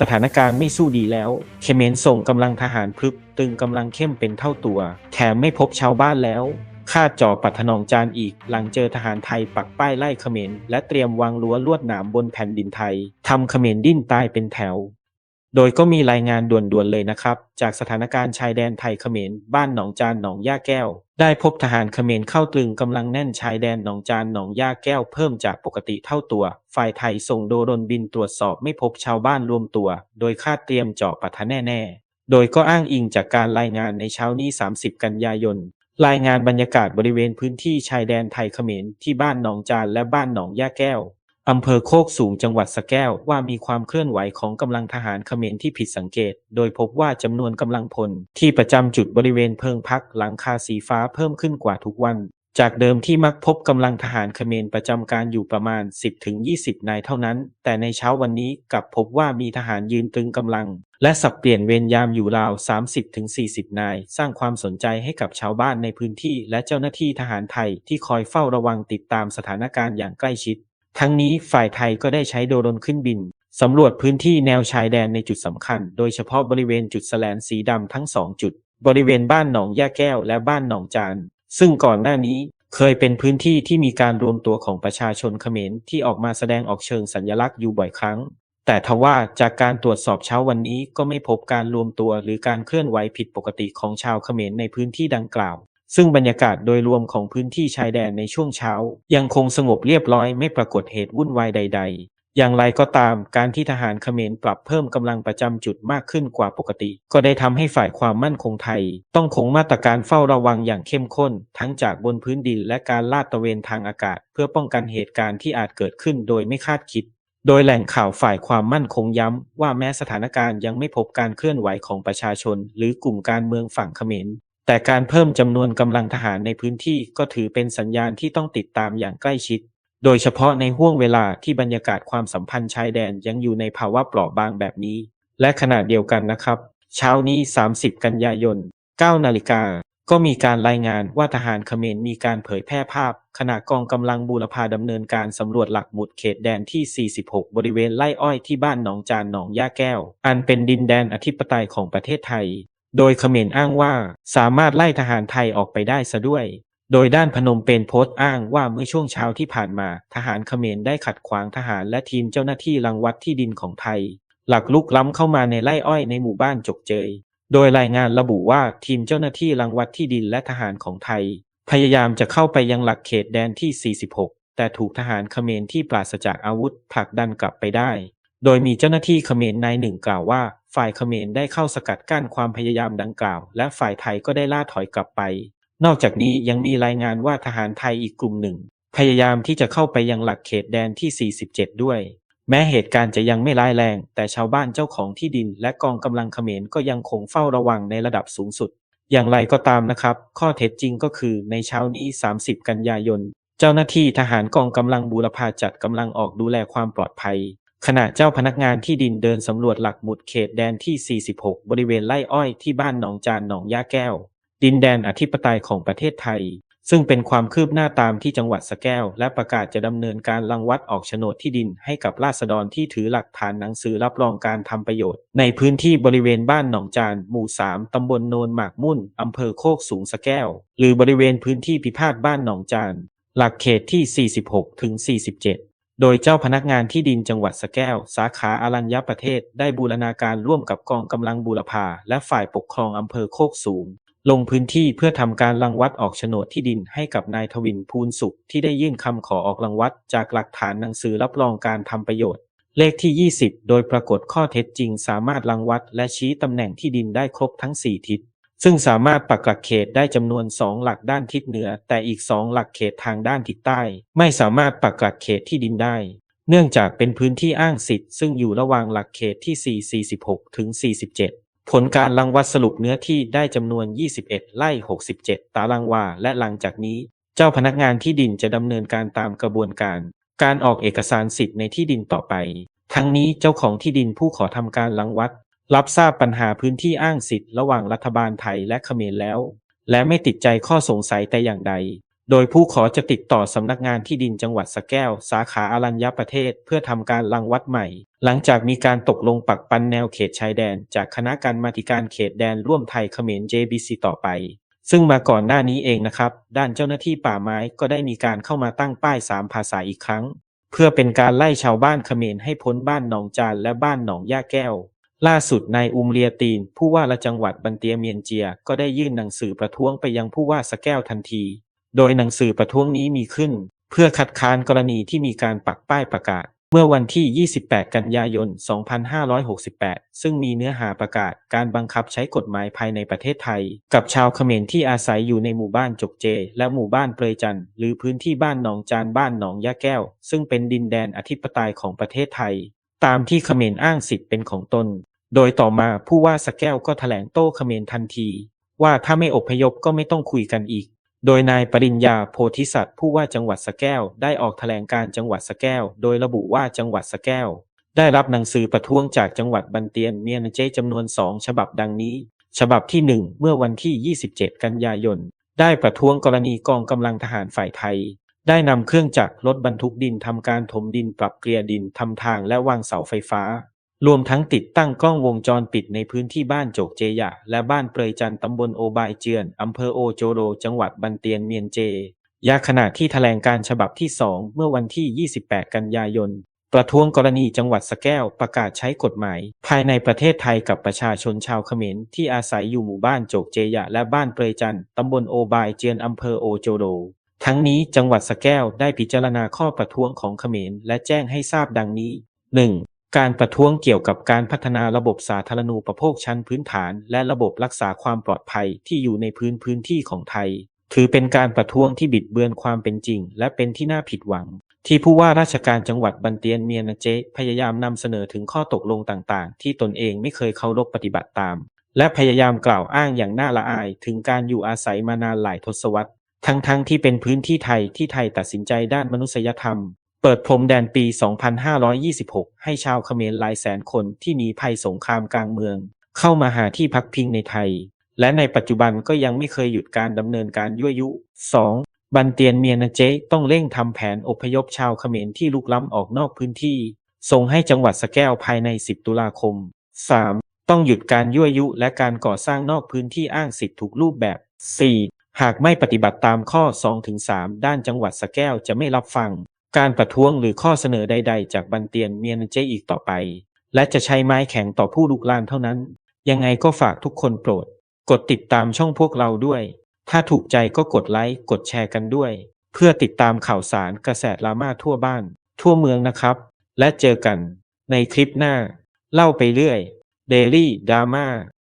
สถานการณ์ไม่สู้ดีแล้วเขมรส่งกำลังทหารพลึบตึงกำลังเข้มเป็นเท่าตัว แถมไม่พบชาวบ้านแล้วคาดจ่อปัทนองจานอีกหลังเจอทหารไทยปักป้ายไล่เขมรและเตรียมวางรั้วลวดหนามบนแผ่นดินไทยทำเขมรดิ้นตายเป็นแถว โดยก็มีรายงานด่วนๆเลยนะครับ จากสถานการณ์ชายแดนไทยเขมรบ้านหนองจานหนองย่าแก้ว ได้พบทหารเขมรเข้าตรึงกำลังแน่นชายแดนหนองจานหนองย่าแก้วเพิ่มจากปกติเท่าตัว ฝ่ายไทยส่งโดรนบินตรวจสอบไม่พบชาวบ้านรวมตัว โดยคาดเตรียมเจาะปะทะแน่ๆ โดยก็อ้างอิงจากการรายงานในเช้านี้ 30 กันยายนรายงานบรรยากาศบริเวณพื้นที่ชายแดนไทยเขมรที่บ้านหนองจานและบ้านหนองย่าแก้ว อำเภอโคกสูงจังหวัดสระแก้วว่ามีความเคลื่อนไหวของกำลังทหารเขมรที่ผิดสังเกต โดยพบว่าจำนวนกำลังพลที่ประจำจุดบริเวณเพิงพักหลังคาสีฟ้าเพิ่มขึ้นกว่าทุกวัน จากเดิมที่มักพบกำลังทหารเขมรประจำการอยู่ประมาณ 10-20 นายเท่านั้น แต่ในเช้าวันนี้กลับพบว่ามีทหารยืนตึงกำลัง และสับเปลี่ยนเวรยามอยู่ราว 30-40 นาย สร้างความสนใจให้กับชาวบ้านในพื้นที่ และเจ้าหน้าที่ทหารไทยที่คอยเฝ้าระวังติดตามสถานการณ์อย่างใกล้ชิด ทั้งนี้ฝ่ายไทยก็ได้ใช้โดรนขึ้นบินสำรวจพื้นที่แนวชายแดนในจุดสำคัญ โดยเฉพาะบริเวณจุดแสลนสีดำทั้งสองจุด บริเวณบ้านหนองย่าแก้วและบ้านหนองจาน ซึ่งก่อนหน้านี้เคยเป็นพื้นที่ที่มีการรวมตัวของประชาชนเขมรที่ออกมาแสดงออกเชิงสัญลักษณ์อยู่บ่อยครั้ง แต่ทว่าจากการตรวจสอบเช้าวันนี้ก็ไม่พบการรวมตัวหรือการเคลื่อนไหวผิดปกติของชาวเขมรในพื้นที่ดังกล่าว ซึ่งบรรยากาศโดยรวมของพื้นที่ชายแดนในช่วงเช้า ยังคงสงบเรียบร้อยไม่ปรากฏเหตุวุ่นวายใด ๆอย่างไรก็ตามการที่ทหารเขมรปรับเพิ่มกำลังประจำจุดมากขึ้นกว่าปกติ ก็ได้ทำให้ฝ่ายความมั่นคงไทย ต้องคงมาตรการเฝ้าระวังอย่างเข้มข้น ทั้งจากบนพื้นดินและการลาดตระเวนทางอากาศ เพื่อป้องกันเหตุการณ์ที่อาจเกิดขึ้นโดยไม่คาดคิด โดยแหล่งข่าวฝ่ายความมั่นคงย้ำว่าแม้สถานการณ์ยังไม่พบการเคลื่อนไหวของประชาชน หรือกลุ่มการเมืองฝั่งเขมร แต่การเพิ่มจำนวนกำลังทหารในพื้นที่ก็ถือเป็นสัญญาณที่ต้องติดตามอย่างใกล้ชิด โดยเฉพาะในห่วงเวลาที่บรรยากาศความสัมพันธ์ชายแดนยังอยู่ในภาวะเปราะบางแบบนี้ และขณะเดียวกันนะครับ เช้านี้ 30 กันยายน 9 นาฬิกา ก็มีการรายงานว่าทหารเขมรมีการเผยแพร่ภาพ ขณะกองกำลังบูรพาดำเนินการสำรวจหลักหมุดเขตแดนที่ 46 บริเวณไร่อ้อยที่บ้านหนองจานหนองย่าแก้ว อันเป็นดินแดนอธิปไตยของประเทศไทย โดยเขมรอ้างว่าสามารถไล่ทหารไทยออกไปได้ซะด้วย โดยด้านพนมเปญโพสต์อ้างว่าเมื่อช่วงเช้าที่ผ่านมา ทหารเขมรได้ขัดขวางทหารและทีมเจ้าหน้าที่รังวัดที่ดินของไทย หลักลุกล้ำเข้ามาในไร่อ้อยในหมู่บ้านจกเจย โดยรายงานระบุว่าทีมเจ้าหน้าที่รังวัดที่ดินและทหารของไทย พยายามจะเข้าไปยังหลักเขตแดนที่ 46 แต่ถูกทหารเขมรที่ปราศจากอาวุธผลักดันกลับไปได้ โดยมีเจ้าหน้าที่เขมรนายหนึ่งกล่าวว่า ฝ่ายเขมรได้เข้าสกัดกั้นความพยายามดังกล่าว และฝ่ายไทยก็ได้ล่าถอยกลับไป นอกจากนี้ยังมีรายงานว่าทหารไทยอีกกลุ่มหนึ่ง พยายามที่จะเข้าไปยังหลักเขตแดนที่ 47 ด้วย แม้เหตุการณ์จะยังไม่ร้ายแรง แต่ชาวบ้านเจ้าของที่ดิน และกองกำลังเขมรก็ยังคงเฝ้าระวังในระดับสูงสุด อย่างไรก็ตามนะครับ ข้อเท็จจริงก็คือในเช้านี้ 30 กันยายน เจ้าหน้าที่ทหารกองกำลังบูรพาจัดกำลังออกดูแลความปลอดภัย ขณะเจ้าพนักงานที่ดินเดินสำรวจหลักหมุดเขตแดนที่ 46 บริเวณไร่อ้อยที่บ้านหนองจานหนองย่าแก้ว ดินแดนอธิปไตยของประเทศไทย ซึ่งเป็นความคืบหน้าตามที่จังหวัดสแก้ว และประกาศจะดำเนินการรังวัดออกโฉนดที่ดินให้กับราษฎรที่ถือหลักฐานหนังสือรับรองการทำประโยชน์ ในพื้นที่บริเวณบ้านหนองจานหมู่ 3 ตำบลโนนหมากมุ่นอำเภอโคกสูงสแก้ว หรือบริเวณพื้นที่พิพาทบ้านหนองจานหลักเขตที่ 46ถึง47 โดยเจ้าพนักงานที่ดินจังหวัดสระแก้ว สาขาอารัญญประเทศ ได้บูรณาการร่วมกับกองกำลังบูรพาและฝ่ายปกครองอำเภอโคกสูง ลงพื้นที่เพื่อทำการรังวัดออกโฉนดที่ดินให้กับนายทวินภูลสุข ที่ได้ยื่นคำขอออกรังวัดจากหลักฐานหนังสือรับรองการทำประโยชน์ เลขที่ 20 โดยปรากฏข้อเท็จจริง สามารถรังวัดและชี้ตำแหน่งที่ดินได้ครบทั้ง 4 ทิศ ซึ่งสามารถปักหลักเขตได้จำนวน 2 หลักด้านทิศเหนือ แต่อีก 2 หลักเขตทางด้านทิศใต้ ไม่สามารถปักหลักเขตที่ดินได้ เนื่องจากเป็นพื้นที่อ้างสิทธิ์ซึ่งอยู่ระหว่างหลักเขตที่ 4 46 ถึง 47 ผลการรังวัดสรุปเนื้อที่ได้จำนวน 21 ไร่ 67 ตารางวา และหลังจากนี้ เจ้าพนักงานที่ดินจะดำเนินการตามกระบวนการ การออกเอกสารสิทธิ์ในที่ดินต่อไป ทั้งนี้เจ้าของที่ดินผู้ขอทำการรังวัด รับทราบปัญหาพื้นที่อ้างสิทธิ์ระหว่างรัฐบาลไทยและเขมรแล้ว และไม่ติดใจข้อสงสัยแต่อย่างใด โดยผู้ขอจะติดต่อสำนักงานที่ดินจังหวัดสแก้ว สาขาอารัญญประเทศ เพื่อทำการรังวัดใหม่ หลังจากมีการตกลงปักปันแนวเขตชายแดน จากคณะการมาธิการเขตแดนร่วมไทยเขมร JBC ต่อไป ซึ่งมาก่อนหน้านี้เองนะครับ ด้านเจ้าหน้าที่ป่าไม้ก็ได้มีการเข้ามาตั้งป้ายสามภาษาอีกครั้ง เพื่อเป็นการไล่ชาวบ้านเขมรให้พ้นบ้านหนองจานและบ้านหนองย่าแก้ว ล่าสุดนายอุมเรียตีน ผู้ว่าราชจังหวัดบันเตียเมียนเจีย ก็ได้ยื่นหนังสือประท้วงไปยังผู้ว่าสะแก้วทันที โดยหนังสือประท้วงนี้มีขึ้น เพื่อคัดค้านกรณีที่มีการปักป้ายประกาศ เมื่อวันที่ 28 กันยายน 2568 ซึ่งมีเนื้อหาประกาศการบังคับใช้กฎหมายภายในประเทศไทย กับชาวเขมรที่อาศัยอยู่ในหมู่บ้านจกเจ และหมู่บ้านเปรยจันหรือพื้นที่บ้านหนองจานบ้านหนองยะแก้ว ซึ่งเป็นดินแดนอธิปไตยของประเทศไทย ตามที่เขมรอ้างสิทธิ์เป็นของตน โดยต่อมาผู้ว่าสแก้วก็แถลงโต้เขมรทันที ว่าถ้าไม่อพยพก็ไม่ต้องคุยกันอีก โดยนายปริญญาโพธิสัตว์ผู้ว่าจังหวัดสแก้วได้ออกแถลงการจังหวัดสแก้ว โดยระบุว่าจังหวัดสแก้ว ได้รับหนังสือประท้วงจากจังหวัดบันเตียนเมียนเจจำนวนสองฉบับดังนี้ ฉบับที่ 1 เมื่อวันที่ 27 กันยายน ได้ประท้วงกรณีกองกำลังทหารฝ่ายไทย ได้นำเครื่องจักรรถบรรทุกดินทำการถมดินปรับเกลียดินทำทางและวางเสาไฟฟ้า รวมทั้งติดตั้งกล้องวงจรปิดในพื้นที่บ้านโจกเจยะ และบ้านเปรยจันต์ตำบลโอบายเจือน อำเภอโอโจโร จังหวัดบันเตียนเมียนเจ ยาขณะที่แถลงการฉบับที่ 2 เมื่อวันที่ 28 กันยายน ประท้วงกรณีจังหวัดสแก้วประกาศใช้กฎหมาย ภายในประเทศไทยกับประชาชนชาวเขมรที่อาศัยอยู่หมู่บ้านโจกเจยะ และบ้านเปรยจันตำบลโอบายเจือน อำเภอโอโจโรทั้งนี้จังหวัดสแก้วได้พิจารณาข้อประท้วงของเขมรและแจ้งให้ทราบดังนี้ 1. การประท้วงเกี่ยวกับการพัฒนาระบบสาธารณูปโภคชั้นพื้นฐาน และระบบรักษาความปลอดภัยที่อยู่ในพื้นพื้นที่ของไทย ถือเป็นการประท้วงที่บิดเบือนความเป็นจริง และเป็นที่น่าผิดหวัง ที่ผู้ว่าราชการจังหวัดบันเตียนเมียนเจพยายามนำเสนอถึงข้อตกลงต่างๆ ที่ตนเองไม่เคยเคารพปฏิบัติตาม และพยายามกล่าวอ้างอย่างน่าละอายถึงการอยู่อาศัยมานานหลายทศวรรษทั้งๆที่เป็นพื้นที่ไทยที่ไทยตัดสินใจด้านมนุษยธรรม เปิดพรมแดนปี 2526 ให้ชาวเขมรหลายแสนคนที่หนีภัยสงครามกลางเมือง เข้ามาหาที่พักพิงในไทย และในปัจจุบันก็ยังไม่เคยหยุดการดำเนินการยั่วยุ 2. บันเตียนเมียนเจต้องเร่งทำแผนอพยพชาวเขมรที่ลุกล้ำออกนอกพื้นที่ ส่งให้จังหวัดสแก้วภายใน 10 ตุลาคม 3. ต้องหยุดการยั่วยุและการก่อสร้างนอกพื้นที่อ้างสิทธิทุกรูปแบบ 4. หากไม่ปฏิบัติตามข้อ 2-3 ด้านจังหวัดสแก้วจะไม่รับฟัง การประท้วงหรือข้อเสนอใด ๆ จากบันเตียนเมียนเจอีกต่อไป และจะใช้ไม้แข็งต่อผู้ลุกลานเท่านั้น ยังไงก็ฝากทุกคนโปรด กดติดตามช่องพวกเราด้วย ถ้าถูกใจก็กดไลค์กดแชร์กันด้วย เพื่อติดตามข่าวสารกระแสดราม่าทั่วบ้าน ทั่วเมืองนะครับ และเจอกันในคลิปหน้า เล่าไปเรื่อย Daily Drama